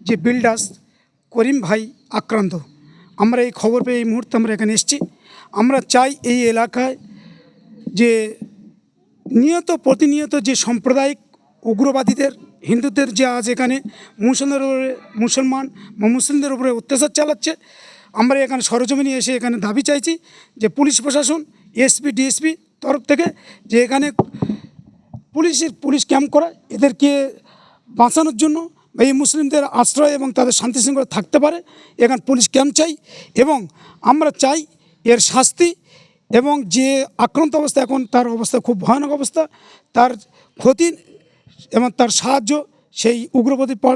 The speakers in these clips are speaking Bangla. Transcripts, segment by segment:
যে বিল্ডার্স করিম ভাই আক্রান্ত। আমরা এই খবর পেয়ে এই মুহূর্তে আমরা এখানে এসেছি। আমরা চাই এই এলাকায় যে নিয়ত, প্রতিনিয়ত যে সাম্প্রদায়িক উগ্রবাদীদের, হিন্দুদের যে আজ এখানে মুসলমানদের উপরে, মুসলমান বা মুসলিমদের উপরে অত্যাচার চালাচ্ছে, আমরা এখানে সরজমিনে এসে এখানে দাবি চাইছি যে পুলিশ প্রশাসন এসপি ডিএসপি তরফ থেকে যে এখানে পুলিশের পুলিশ ক্যাম্প করা এদেরকে বাঁচানোর জন্য এই মুসলিমদের আশ্রয় এবং তাদের শান্তি শৃঙ্খলা থাকতে পারে, এখানে পুলিশ ক্যাম্প চাই এবং আমরা চাই এর শাস্তি এবং যে আক্রান্ত অবস্থা, এখন তার অবস্থা খুব ভয়ানক অবস্থা, তার ক্ষতি এবং তার সাহায্য সেই উগ্রপতির পর,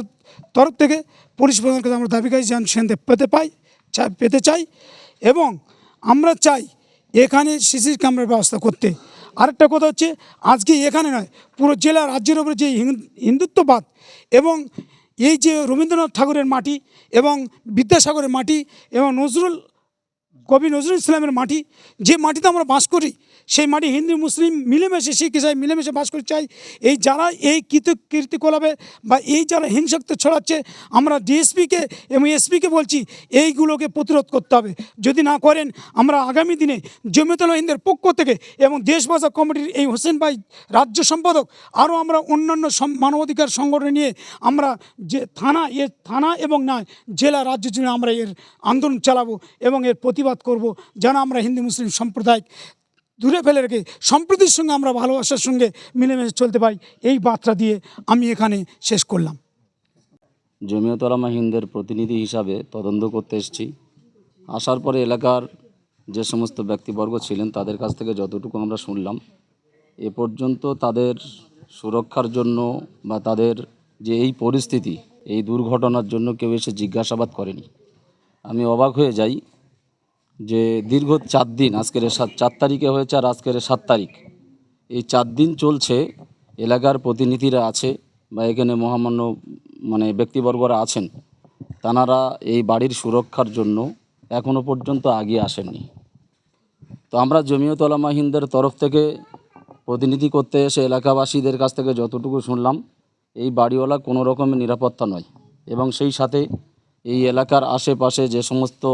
তরফ থেকে পুলিশ প্রধানকে আমরা দাবি করি যেন সেখানে পেতে পাই পেতে চাই এবং আমরা চাই এখানে সিসি ক্যামেরার ব্যবস্থা করতে। আরেকটা কথা হচ্ছে, আজকে এখানে নয়, পুরো জেলা রাজ্যের উপরে যে হিন- হিন্দুত্ববাদ এবং এই যে রবীন্দ্রনাথ ঠাকুরের মাটি এবং বিদ্যাসাগরের মাটি এবং নজরুল কবি নজরুল ইসলামের মাটি, যে মাটিতে আমরা বাস করি, সেই মাটি হিন্দু, মুসলিম মিলেমিশে শিখ ইসাই মিলেমিশে বাস করতে চাই এই যারা এই কীর্ত কীর্তিকলাপে বা এই যারা হিংসাক্ত ছড়াচ্ছে, আমরা ডিএসপিকে এবং এসপিকে বলছি, এইগুলোকে প্রতিরোধ করতে হবে। যদি না করেন, আমরা আগামী দিনে জমিতল হিন্দের পক্ষ থেকে এবং দেশ বাঁচা কমিটির এই হোসেন ভাই রাজ্য সম্পাদক, আরও আমরা অন্যান্য মানবাধিকার সংগঠন নিয়ে আমরা যে থানা, এর থানা এবং না জেলা, রাজ্য জুড়ে আমরা এর আন্দোলন চালাবো এবং এর প্রতিবাদ করব, যেন আমরা হিন্দু, মুসলিম সম্প্রদায় দূরে ফেলে রেখে সম্প্রীতির সঙ্গে আমরা ভালোবাসার সঙ্গে মিলেমিশে চলতে পারি, এই বার্তা দিয়ে আমি এখানে শেষ করলাম। জমিয়তলামা হিন্দের প্রতিনিধি হিসাবে তদন্ত করতে এসেছি। আসার পরে এলাকার যে সমস্ত ব্যক্তিবর্গ ছিলেন, তাদের কাছ থেকে যতটুকু আমরা শুনলাম, এ পর্যন্ত তাদের সুরক্ষার জন্য বা তাদের যে এই পরিস্থিতি, এই দুর্ঘটনার জন্য কেউ এসে জিজ্ঞাসাবাদ করেনি। আমি অবাক হয়ে যাই যে দীর্ঘ চার দিন, আজকের চার তারিখে হয়েছে আর আজকের সাত তারিখ। এই চার দিন চলছে, এলাকার প্রতিনিধিরা আছে বা এখানে মহামান্য মানে ব্যক্তিবর্গরা আছেন। তানারা এই বাড়ির সুরক্ষার জন্য এখনও পর্যন্ত আগিয়ে আসেননি। তো আমরা জমিয়ত ওলামা হিন্দের তরফ থেকে প্রতিনিধি করতে এসে এলাকাবাসীদের কাছ থেকে যতটুকু শুনলাম, এই বাড়িওয়ালা কোনো রকমের নিরাপত্তা নয়। এবং সেই সাথে এই এলাকার আশেপাশে যে সমস্ত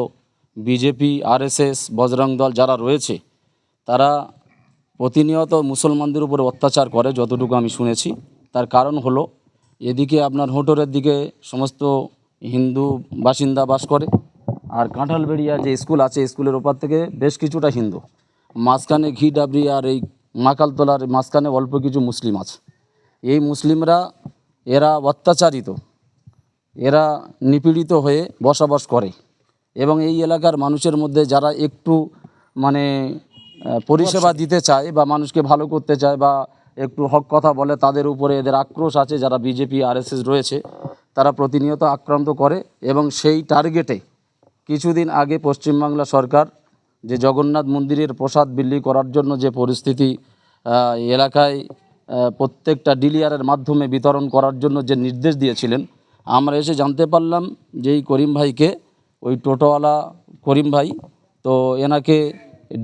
বিজেপি, আরএসএস, বজরং দল যারা রয়েছে, তারা প্রতিনিয়ত মুসলমানদের উপরে অত্যাচার করে, যতটুকু আমি শুনেছি। তার কারণ হলো, এদিকে আপনার হোটরের দিকে সমস্ত হিন্দু বাসিন্দা বাস করে, আর কাঁঠালবেড়িয়া যে স্কুল আছে স্কুলের ওপার থেকে বেশ কিছুটা হিন্দু। মাঝখানে ঘি ডাবরি আর এই মাকালতলার মাঝখানে অল্প কিছু মুসলিম আছে। এই মুসলিমরা, এরা অত্যাচারিত। এরা নিপীড়িত হয়ে বসবাস করে। এবং এই এলাকার মানুষের মধ্যে যারা একটু মানে পরিষেবা দিতে চায় বা মানুষকে ভালো করতে চায় বা একটু হক কথা বলে তাদের উপরে এদের আক্রোশ আছে যারা বিজেপি আরএসএস রয়েছে তারা প্রতিনিয়ত আক্রান্ত করে এবং সেই টার্গেটে কিছুদিন আগে পশ্চিমবাংলা সরকার যে জগন্নাথ মন্দিরের প্রসাদ বিলি করার জন্য যে পরিস্থিতি এলাকায় প্রত্যেকটা ডিলিয়ারের মাধ্যমে বিতরণ করার জন্য যে নির্দেশ দিয়েছিলেন আমরা এসে জানতে পারলাম যে এই করিম ভাইকে ওই টোটোওয়ালা করিম ভাই, তো এনাকে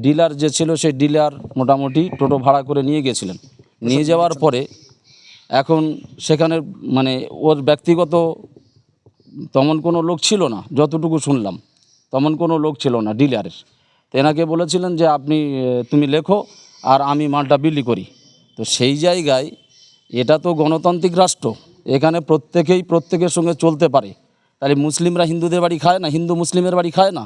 ডিলার যে ছিল সেই ডিলার মোটামুটি টোটো ভাড়া করে নিয়ে গেছিলেন। নিয়ে যাওয়ার পরে এখন সেখানে মানে ওর ব্যক্তিগত তেমন কোনো লোক ছিল না, যতটুকু শুনলাম, তেমন কোনো লোক ছিল না ডিলারের। তো এনাকে বলেছিলেন যে, আপনি, তুমি লেখো আর আমি মালটা বিলি করি। তো সেই জায়গায় এটা তো গণতান্ত্রিক রাষ্ট্র, এখানে প্রত্যেকেই প্রত্যেকের সঙ্গে চলতে পারে। তাহলে মুসলিমরা হিন্দুদের বাড়ি খায় না? হিন্দু মুসলিমের বাড়ি খায় না?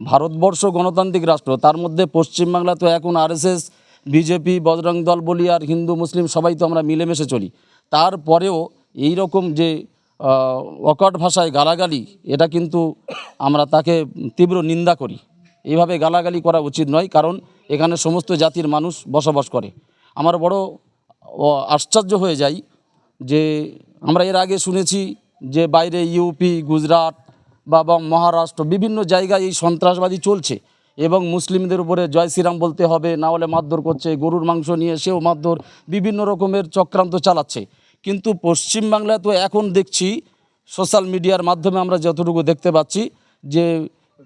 ভারতবর্ষ গণতান্ত্রিক রাষ্ট্র, তার মধ্যে পশ্চিমবাংলা তো এখন আরএসএস, বিজেপি, বজরং দল বলি আর হিন্দু, মুসলিম সবাই তো আমরা মিলেমিশে চলি। তারপরেও এই রকম যে অকট ভাষায় গালাগালি, এটা কিন্তু আমরা তাকে তীব্র নিন্দা করি। এইভাবে গালাগালি করা উচিত নয়, কারণ এখানে সমস্ত জাতির মানুষ বসবাস করে। আমার বড় আশ্চর্য হয়ে যাই যে, আমরা এর আগে শুনেছি যে বাইরে ইউপি গুজরাট বা মহারাষ্ট্র বিভিন্ন জায়গায় এই সন্ত্রাসবাদী চলছে এবং মুসলিমদের উপরে জয় শ্রীরাম বলতে হবে, না হলে মারধর করছে, গরুর মাংস নিয়ে সেও মারধর, বিভিন্ন রকমের চক্রান্ত চালাচ্ছে। কিন্তু পশ্চিমবাংলায় তো এখন দেখছি, সোশ্যাল মিডিয়ার মাধ্যমে আমরা যতটুকু দেখতে পাচ্ছি যে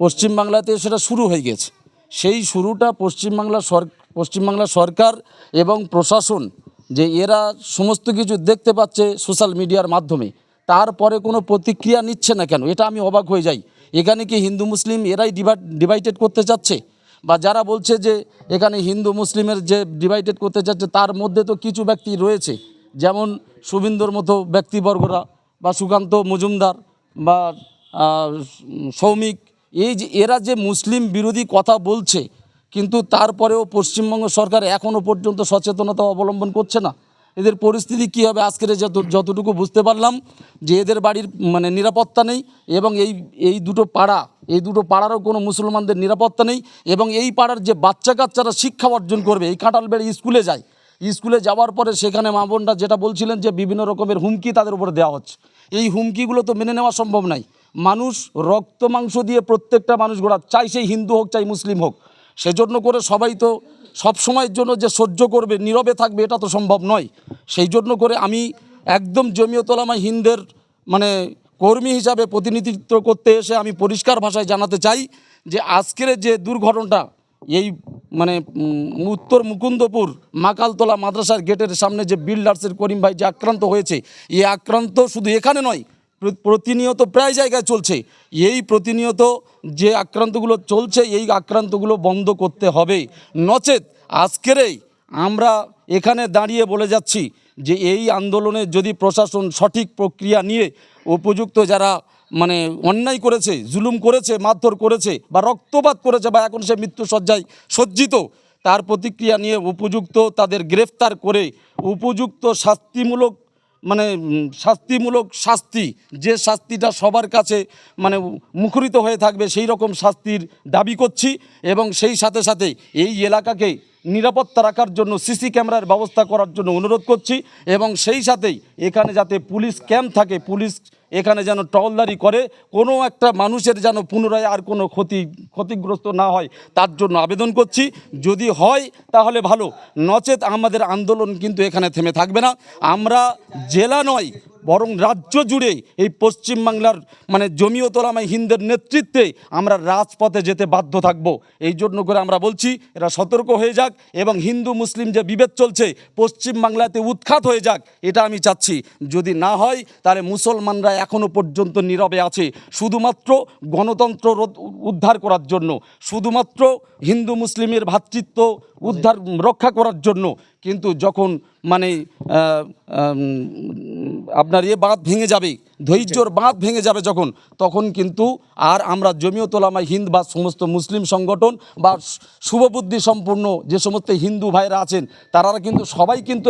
পশ্চিমবাংলাতে সেটা শুরু হয়ে গেছে। সেই শুরুটা পশ্চিমবাংলা সর পশ্চিমবাংলা সরকার এবং প্রশাসন যে এরা সমস্ত কিছু দেখতে পাচ্ছে সোশ্যাল মিডিয়ার মাধ্যমে। তারপরে কোনো প্রতিক্রিয়া নিচ্ছে না কেন? এটা আমি অবাক হয়ে যাই। এখানে কি হিন্দু, মুসলিম এরাই ডিভাইড ডিভাইডেড করতে চাচ্ছে? বা যারা বলছে যে এখানে হিন্দু, মুসলিমের যে ডিভাইডেড করতে চাচ্ছে, তার মধ্যে তো কিছু ব্যক্তি রয়েছে। যেমন শুভিন্দর মতো ব্যক্তিবর্গরা বা সুকান্ত মজুমদার বা সৌমিক। এই যে এরা যে মুসলিম বিরোধী কথা বলছে, কিন্তু তারপরেও পশ্চিমবঙ্গ সরকার এখনও পর্যন্ত সচেতনতা অবলম্বন করছে না। এদের পরিস্থিতি কী হবে আজকের যত যতটুকু বুঝতে পারলাম যে এদের বাড়ির মানে নিরাপত্তা নেই এবং এই এই দুটো পাড়া, এই দুটো পাড়ারও কোনো মুসলমানদের নিরাপত্তা নেই এবং এই পাড়ার যে বাচ্চা কাচ্চারা শিক্ষা অর্জন করবে, এই কাঁঠালবেড়ি স্কুলে যায়। স্কুলে যাওয়ার পরে সেখানে মা বোনরা যেটা বলছিলেন যে বিভিন্ন রকমের হুমকি তাদের উপরে দেওয়া হচ্ছে। এই হুমকিগুলো তো মেনে নেওয়া সম্ভব নয় মানুষ রক্ত মাংস দিয়ে প্রত্যেকটা মানুষ গোড়া চাই সেই হিন্দু হোক, চাই মুসলিম হোক। সেজন্য করে সবাই তো সব সময়ের জন্য যে সহ্য করবে, নীরবে থাকবে, এটা তো সম্ভব নয়। সেই জন্য করে আমি একদম জমিয়তলামা হিন্দের মানে কর্মী হিসাবে প্রতিনিধিত্ব করতে এসে আমি পরিষ্কার ভাষায় জানাতে চাই যে আজকের যে দুর্ঘটনাটা, এই মানে উত্তর মুকুন্দপুর মাকালতলা মাদ্রাসার গেটের সামনে যে বিল্ডার্সের করিম ভাই যে আক্রান্ত হয়েছে, এই আক্রান্ত শুধু এখানে নয় প্রতিনিয়ত প্রায় জায়গায় চলছে। এই প্রতিনিয়ত যে আক্রান্তগুলো চলছে, এই আক্রান্তগুলো বন্ধ করতে হবে। নচেত আজকেরই আমরা এখানে দাঁড়িয়ে বলে যাচ্ছি যে এই আন্দোলনে যদি প্রশাসন সঠিক প্রক্রিয়া নিয়ে উপযুক্ত যারা মানে অন্যায় করেছে, জুলুম করেছে, মারধর করেছে বা রক্তপাত করেছে বা এখন সে মৃত্যুসজ্জায় সজ্জিত, তার প্রতিক্রিয়া নিয়ে উপযুক্ত তাদের গ্রেফতার করে উপযুক্ত শাস্তিমূলক মানে শাস্তিমূলক শাস্তি, যে শাস্তিটা সবার কাছে মানে মুখরিত হয়ে থাকবে, সেই রকম শাস্তির দাবি করছি এবং সেই সাথে সাথে এই এলাকাকে নিরাপত্তা রাখার জন্য সিসি ক্যামেরার ব্যবস্থা করার জন্য অনুরোধ করছি এবং সেই সাথেই এখানে যাতে পুলিশ ক্যাম্প থাকে, পুলিশ এখানে যেন টহলদারি করে, কোনো একটা মানুষের যেন পুনরায় আর কোনো ক্ষতি, ক্ষতিগ্রস্ত না হয়, তার জন্য আবেদন করছি। যদি হয়, তাহলে ভালো। নচেত আমাদের আন্দোলন কিন্তু এখানে থেমে থাকবে না। আমরা জেলা নয় বরং রাজ্য জুড়ে এই পশ্চিমবাংলার মানে জমিয়তলামাই হিন্দের নেতৃত্বে আমরা রাজপথে যেতে বাধ্য থাকব। এই জন্য করে আমরা বলছি, এরা সতর্ক হয়ে যাক এবং হিন্দু, মুসলিম যে বিভেদ চলছে পশ্চিমবাংলাতে উৎখাত হয়ে যাক, এটা আমি চাচ্ছি। যদি না হয়, তাহলে মুসলমানরা এখনও পর্যন্ত নীরবে আছে। শুধুমাত্র গণতন্ত্র উদ্ধার করার জন্য, শুধুমাত্র হিন্দু, মুসলিমের ভ্রাতৃত্ব উদ্ধার, রক্ষা করার জন্য কিন্তু যখন মানে আপনার ইয়ে বাঁধ ভেঙে যাবে ধৈর্যর বাঁধ ভেঙে যাবে যখন তখন কিন্তু আর আমরা জমিয়তলামায় হিন্দ বা সমস্ত মুসলিম সংগঠন বা শুভবুদ্ধি সম্পূর্ণ যে সমস্ত হিন্দু ভাইরা আছেন তারা কিন্তু সবাই কিন্তু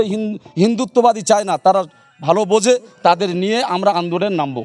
হিন্দুত্ববাদী চায় না। তারা ভালো বোঝে তাদের নিয়ে আমরা আন্দোলনে নামবো।